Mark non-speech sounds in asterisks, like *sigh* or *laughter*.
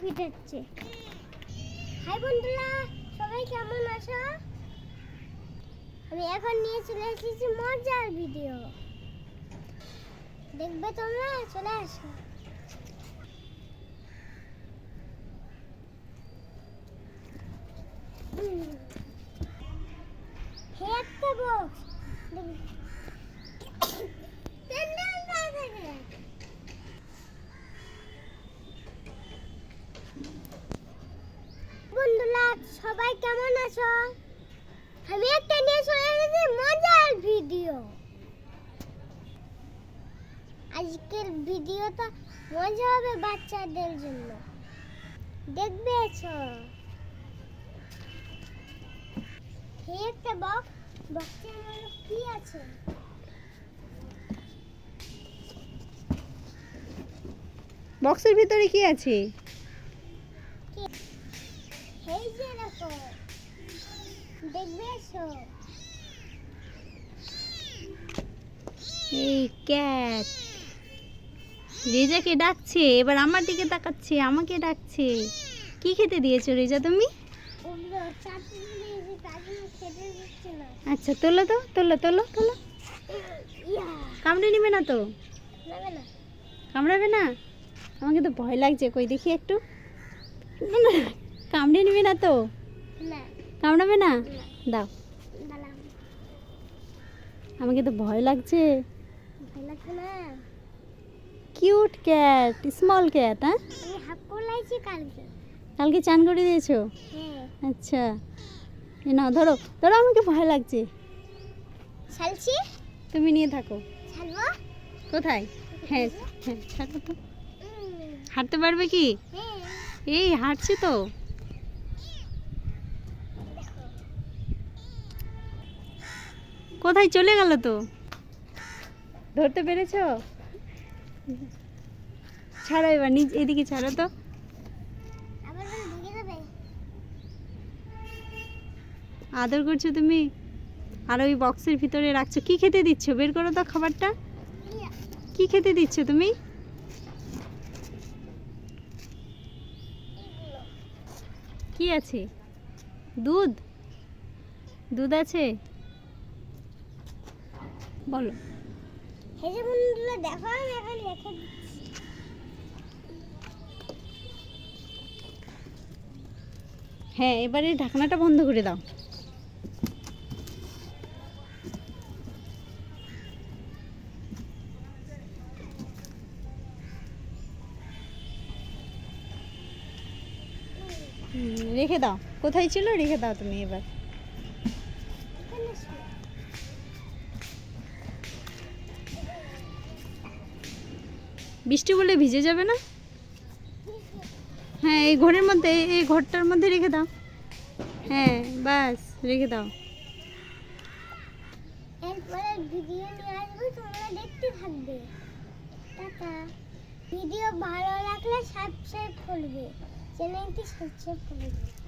ফিটাচ্ছে high বন্ধুরা, সবাই কেমন আছো? আমি এখন নিয়ে চলে এসেছি মজার ভিডিও দেখবে তোমরা? চলে আসো। একটা বক্স *coughs* বন্ধুরা সবাই কেমন আছো? আমি একটা নিয়ে চলে এসেছি মজার ভিডিও আজকের ভিডিওটা মজা হবে বাচ্চাদের জন্য। দেখবে এসো এই একটা বক্স বক্সের মধ্যে কি আছে? বক্সের ভিতরে কি আছে? এই যে দেখো দেখবে এই ক্যাট। রেজাকে ডাকছে? এবার আমার দিকে তাকাচ্ছে আমাকে ডাকছে। কি খেতে দিয়েছ রেজা তুমি? আচ্ছা তোলো তো তোলো তোলো তোলো। কামড়ে নিবে না তো? কামড়াবে না? আমাকে তো ভয় লাগছে কই দেখি একটু। না, কামড়ে নিবে না তো? কামড়াবে না? দাও। আমাকে তো ভয় লাগছে। না? কিউট ক্যাট স্মল ক্যাট হ্যাঁ? কালকে। চান করে দিয়েছ? হ্যাঁ। আচ্ছা। এ নাও ধরো। ধরো আমাকে ভয় লাগছে। তুমি নিয়ে থাকো। কোথায়? হ্যাঁ হ্যাঁ ছাড়ো তো। হাঁটতে পারবে কি? হ্যাঁ। এই হাঁটছে তো। কোথায় চলে গেল তো? ধরতে পেরেছ? ছাড়ো এবার নিজ এদিকে ছাড়ো তো। আদর করছ তুমি? আর ওই বক্সের ভিতরে রাখছো। কি খেতে দিচ্ছ? বের করো তো খাবারটা। কি খেতে দিচ্ছ তুমি? কি আছে? দুধ? দুধ আছে? বলো। এই যে বন্ধুরা দেখো আমি এখন রেখে হ্যাঁ এবারে ঢাকনাটা বন্ধ করে দাও। রেখে দাও। কোথায় ছিল? রেখে দাও তুমি এবার। বৃষ্টি বলে ভিজে যাবে না? হ্যাঁ এই ঘরের মধ্যে, এই- ঘরটার মধ্যে রেখে দাও। হ্যাঁ বাস, রেখে দাও। ভিডিও নিয়ে ভিডিও ভালো লাগলে সাবস্ক্রাইব করবে। চ্যানেলটি সাবস্ক্রাইব করবে।